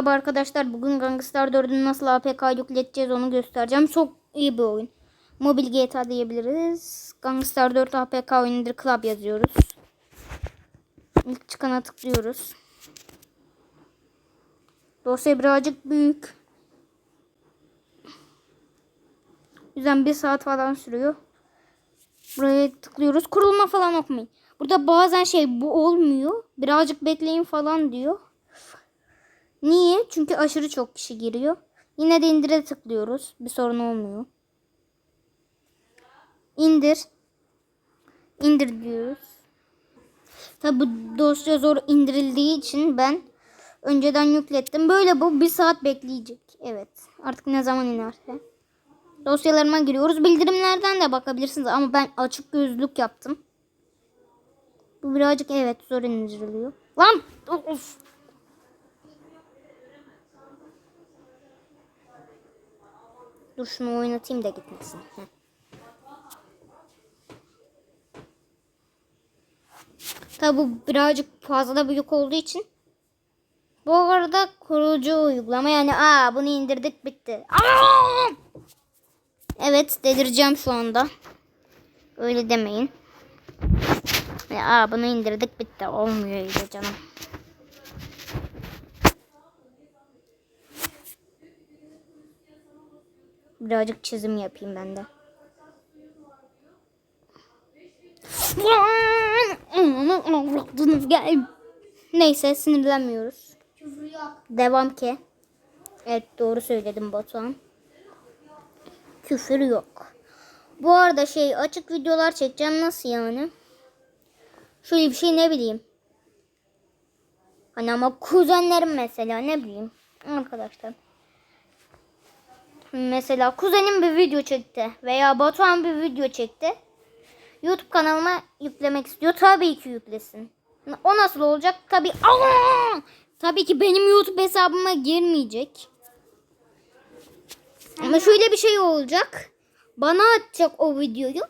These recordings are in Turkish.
Merhaba arkadaşlar bugün Gangster 4'ün nasıl APK yükleteceğiz onu göstereceğim. Çok iyi bir oyun. Mobil GTA diyebiliriz. Gangster 4 APK oyundur club yazıyoruz. İlk çıkana tıklıyoruz. Dosya birazcık büyük. Yüzden bir saat falan sürüyor. Buraya tıklıyoruz. Kurulma falan okumayın. Burada bazen şey bu olmuyor. Birazcık bekleyin falan diyor. Niye? Çünkü aşırı çok kişi giriyor. Yine de indire tıklıyoruz. Bir sorun olmuyor. İndir. İndir diyoruz. Tabi bu dosya zor indirildiği için ben önceden yüklettim. Böyle bu bir saat bekleyecek. Evet. Artık ne zaman inerse. Dosyalarıma giriyoruz. Bildirimlerden de bakabilirsiniz ama ben açık gözlük yaptım. Bu birazcık evet zor indiriliyor. Lan of. Dur şunu oynatayım da gitmesin. Heh. Tabi bu birazcık fazla büyük olduğu için. Bu arada kurucu uygulama yani aa bunu indirdik bitti. Aa! Evet delireceğim şu anda. Öyle demeyin. Aa bunu indirdik bitti olmuyor öyle canım. Birazcık çizim yapayım ben de. Gel. Neyse sinirlenmiyoruz. Küfür yok. Devam ki. Evet doğru söyledim Batuhan. Küfür yok. Bu arada şey açık videolar çekeceğim nasıl yani? Şöyle bir şey ne bileyim. Hani ama kuzenlerim mesela ne bileyim. Arkadaşlar. Mesela kuzenim bir video çekti veya Batuhan bir video çekti. YouTube kanalıma yüklemek istiyor. Tabii ki yüklesin. O nasıl olacak? Tabii Aa! Tabii ki benim YouTube hesabıma girmeyecek. Ama şöyle bir şey olacak. Bana atacak o videoyu.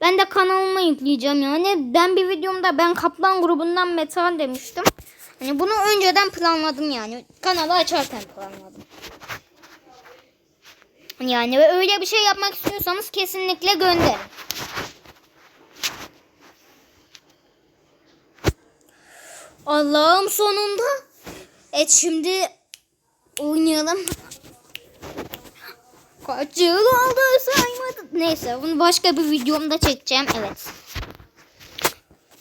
Ben de kanalıma yükleyeceğim yani. Ben bir videomda ben Kaplan grubundan metal demiştim. Hani bunu önceden planladım yani. Kanalı açarken planladım. Yani ve öyle bir şey yapmak istiyorsanız kesinlikle gönderin. Allah'ım sonunda. Evet şimdi oynayalım. Kaç yıl oldu saymadım. Neyse bunu başka bir videomda çekeceğim. Evet.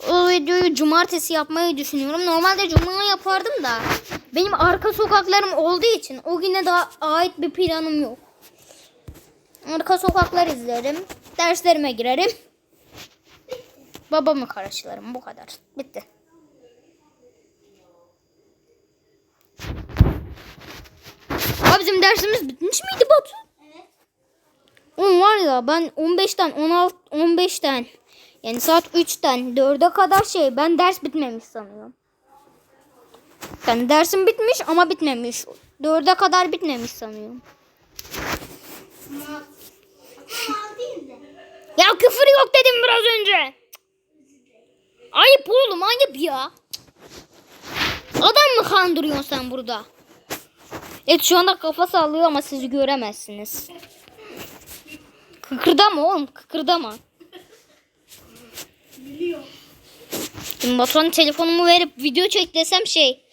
O videoyu cumartesi yapmayı düşünüyorum. Normalde cuma yapardım da. Benim arka sokaklarım olduğu için o güne daha ait bir planım yok. Arka sokaklar izlerim. Derslerime girerim. Babamı karşılarım. Bu kadar. Bitti. Abi bizim dersimiz bitmiş miydi Batu? Evet. Oğlum var ya ben 15'ten 16 15'ten yani saat 3'ten 4'e kadar şey ben ders bitmemiş sanıyorum. Yani dersim bitmiş ama bitmemiş. 4'e kadar bitmemiş sanıyorum. Ama ama değil de. Ya küfür yok dedim biraz önce. Ayıp oğlum ayıp ya. Adam mı kandırıyorsun sen burada? Evet şu anda kafa sallıyor ama sizi göremezsiniz. Kıkırdama oğlum kıkırdama. Biliyor. Şimdi Batuhan'ın telefonumu verip video çek desem şey.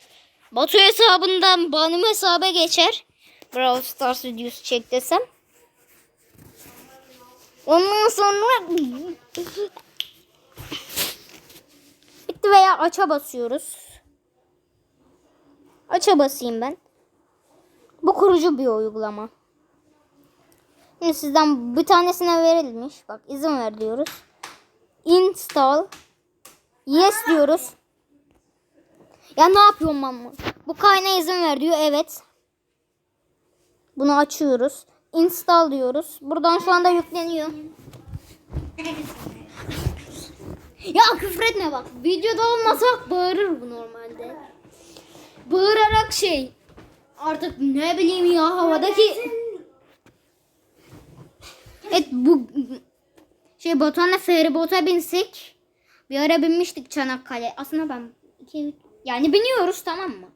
Batu hesabından benim hesaba geçer. Brawl Stars videosu çek desem. Ondan sonra bitti veya aça basıyoruz. Aça basayım ben. Bu kurucu bir uygulama. Şimdi sizden bir tanesine verilmiş. Bak izin ver diyoruz. Install. Yes diyoruz. Ya ne yapıyorum ben bu? Bu kaynağa izin ver diyor. Evet. Bunu açıyoruz. Install diyoruz. Buradan şu anda yükleniyor. Ya küfür etme bak. Videoda olmasak bağırır bu normalde. Bağırarak şey. Artık ne bileyim ya havadaki. Evet bu şey Batuhan'la feribota binsek. Bir ara binmiştik Çanakkale. Aslında ben iki, yani biniyoruz tamam mı?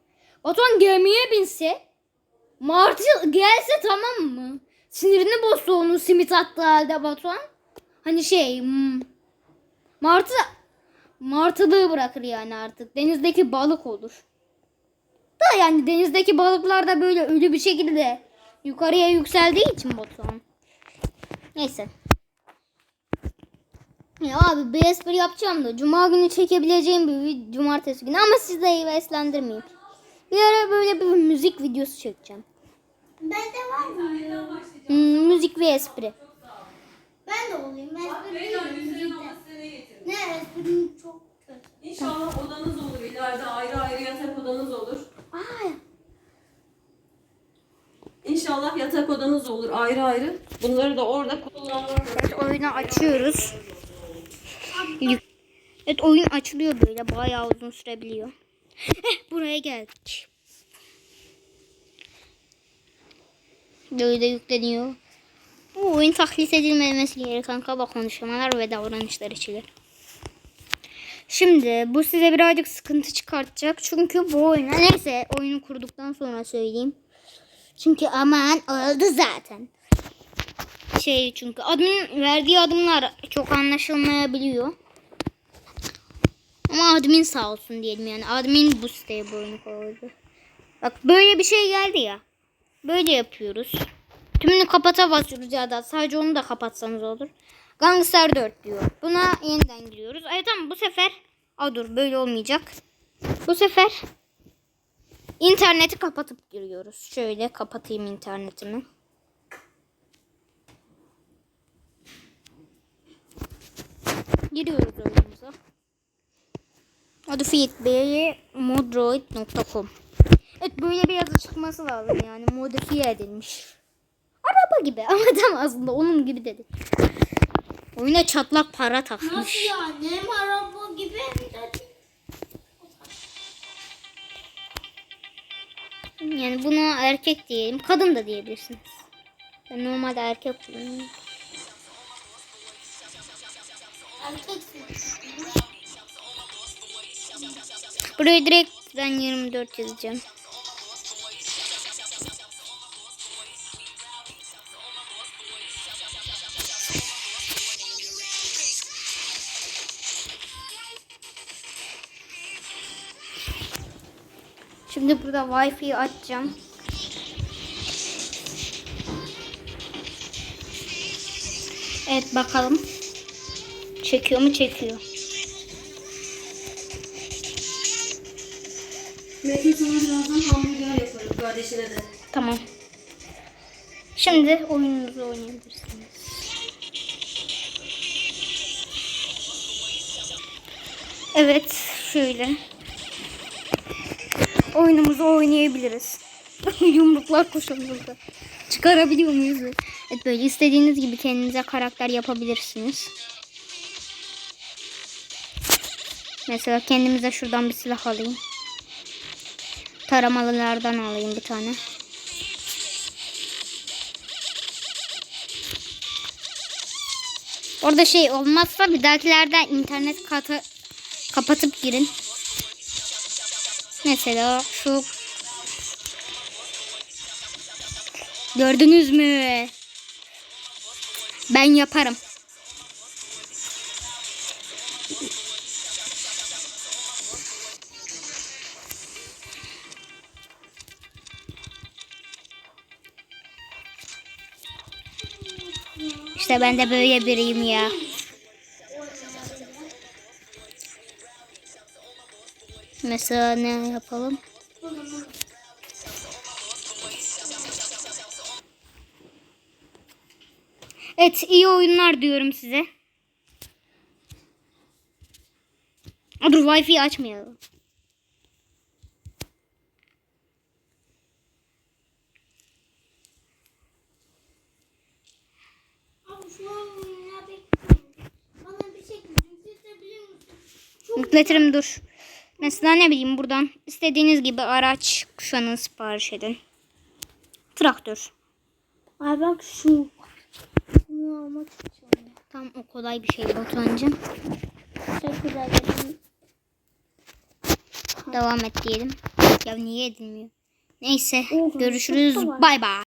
Batuhan gemiye binse Martı gelse tamam mı? Sinirini bozsa onun simit attığı halde Batuhan. Hani şey hmm, Martı martılığı bırakır yani artık. Denizdeki balık olur. Da yani denizdeki balıklar da böyle ölü bir şekilde yukarıya yükseldiği için Batuhan. Neyse. Ya abi bir espri yapacağım da cuma günü çekebileceğim bir cumartesi günü ama sizi de heveslendirmeyeyim. Bir ara böyle bir müzik videosu çekeceğim. Bende var mı? Hmm, müzik ve espri. Ben de olayım. Espri değil Beyler mi? 100 lira Müzikten. olması size getirdim. Ne espri çok kötü. İnşallah odanız olur ileride ayrı ayrı yatak odanız olur. Aa, İnşallah yatak odanız olur ayrı ayrı. Bunları da orada kullanmak Evet oyunu açıyoruz. Evet oyun açılıyor böyle bayağı uzun sürebiliyor. Heh, buraya geldik. Böyle yükleniyor. Bu oyun taklit edilmemesi gereken kaba konuşmalar ve davranışlar içilir. Şimdi bu size birazcık sıkıntı çıkartacak. Çünkü bu oyuna neyse oyunu kurduktan sonra söyleyeyim. Çünkü aman oldu zaten şey çünkü admin verdiği adımlar çok anlaşılmayabiliyor. Ama admin sağ olsun diyelim yani. Admin bu siteye bu oyunu koydu. Bak böyle bir şey geldi ya. Böyle yapıyoruz. Tümünü kapata basıyoruz ya da sadece onu da kapatsanız olur. Gangster 4 diyor. Buna yeniden giriyoruz. Ay tamam bu sefer. Aa dur böyle olmayacak. Bu sefer interneti kapatıp giriyoruz. Şöyle kapatayım internetimi. Giriyoruz oyunumuza. Modifiye modroid.com Evet böyle bir yazı çıkması lazım yani modifiye edilmiş. Araba gibi ama tam aslında onun gibi dedi. Oyuna çatlak para takmış. Nasıl yani? Hem araba gibi hem de Yani buna erkek diyelim. Kadın da diyebilirsiniz. Ben normalde erkek kullanıyorum. erkeksin. Buraya direkt ben 24 yazacağım. Şimdi burada Wi-Fi açacağım. Evet bakalım. Çekiyor mu? Çekiyor. Metin. Tamam. Şimdi oyununuzu oynayabilirsiniz. Evet, şöyle. Oyunumuzu oynayabiliriz. Yumruklar koşuyor burada. Çıkarabiliyor muyuz? Evet böyle istediğiniz gibi kendinize karakter yapabilirsiniz. Mesela kendimize şuradan bir silah alayım. Taramalılardan alayım bir tane. Orada şey olmazsa bir dahakilerden internet katı kapatıp girin. Mesela şu Gördünüz mü? Ben yaparım. İşte ben de böyle biriyim ya. Mesela ne yapalım? Evet iyi oyunlar diyorum size. Dur Wi-Fi açmayalım. Abi şu an ya bekliyorum. Bana bir şekilde yükseltebilir misin? Yükletirim dur. Mesela ne bileyim buradan istediğiniz gibi araç kuşanın sipariş edin. Traktör. Ay bak şu. Bunu almak istiyorum. Tam o kolay bir şey Batuhan'cığım. Çok güzel. Devam et diyelim. Ya niye edilmiyor? Neyse Oğlum, görüşürüz. Bay bay.